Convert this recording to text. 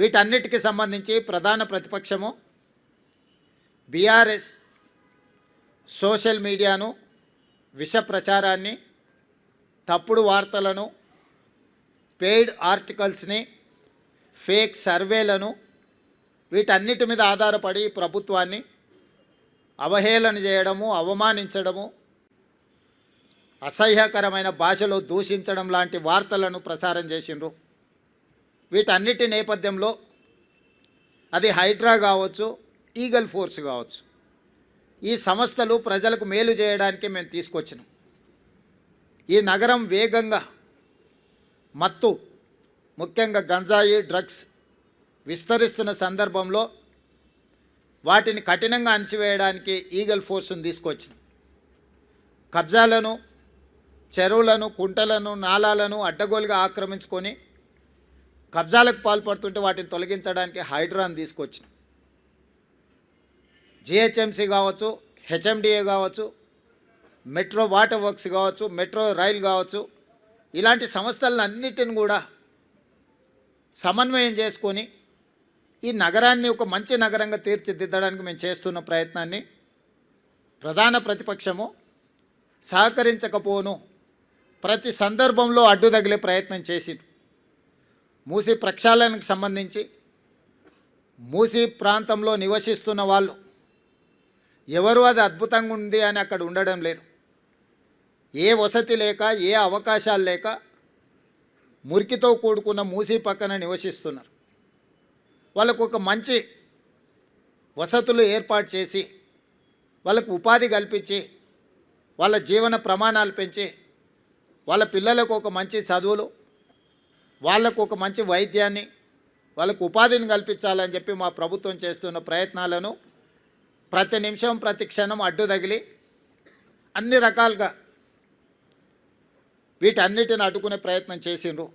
వీటన్నిటికీ సంబంధించి ప్రధాన ప్రతిపక్షము బీఆర్ఎస్ సోషల్ మీడియాను విష ప్రచారాన్ని తప్పుడు వార్తలను పెయిడ్ ఆర్టికల్స్ని ఫేక్ సర్వేలను వీటన్నిటి మీద ఆధారపడి ప్రభుత్వాన్ని అవహేళన చేయడము అవమానించడము అసహ్యకరమైన భాషలో దూషించడం లాంటి వార్తలను ప్రసారం చేసిండ్రు. వీటన్నిటి నేపథ్యంలో అది హైడ్రా కావచ్చు ఈగల్ ఫోర్స్ కావచ్చు. ఈ సంస్థలు ప్రజలకు మేలు చేయడానికి మేము తీసుకొచ్చినాం. ఈ నగరం వేగంగా మత్తు ముఖ్యంగా గంజాయి డ్రగ్స్ విస్తరిస్తున్న సందర్భంలో వాటిని కఠినంగా అణచివేయడానికి ఈగల్ ఫోర్స్ను తీసుకొచ్చినాం. కబ్జాలను చెరువులను కుంటలను నాలాలను అడ్డగోలుగా ఆక్రమించుకొని కబ్జాలకు పాల్పడుతుంటే వాటిని తొలగించడానికి హైడ్రాన్ తీసుకొచ్చిన. జిహెచ్ఎంసీ కావచ్చు హెచ్ఎండిఏ కావచ్చు మెట్రో వాటర్ వర్క్స్ కావచ్చు మెట్రో రైల్ కావచ్చు ఇలాంటి సంస్థలన్నిటిని కూడా సమన్వయం చేసుకొని ఈ నగరాన్ని ఒక మంచి నగరంగా తీర్చిదిద్దడానికి మేము చేస్తున్న ప్రయత్నాన్ని ప్రధాన ప్రతిపక్షము సహకరించకపోను. ప్రతి సందర్భంలో అడ్డు తగిలే ప్రయత్నం చేసింది మూసీ ప్రక్షాళనకు సంబంధించి మూసీ ప్రాంతంలో నివసిస్తున్న వాళ్ళు ఎవరు అది అద్భుతంగా ఉంది అని అక్కడ ఉండడం లేదు. ఏ వసతి లేక ఏ అవకాశాలు లేక మురికితో కూడుకున్న మూసీ పక్కన నివసిస్తున్నారు. వాళ్ళకు ఒక మంచి వసతులు ఏర్పాటు చేసి వాళ్ళకు ఉపాధి కల్పించి వాళ్ళ జీవన ప్రమాణాలు పెంచి వాళ్ళ పిల్లలకు ఒక మంచి చదువులు వాళ్ళకు ఒక మంచి వైద్యాన్ని వాళ్ళకు ఉపాధిని కల్పించాలని చెప్పి మా ప్రభుత్వం చేస్తున్న ప్రయత్నాలను ప్రతి నిమిషం ప్రతి క్షణం అడ్డు తగిలి అన్ని రకాలుగా వీటన్నిటిని అడ్డుకునే ప్రయత్నం చేసిండ్రు.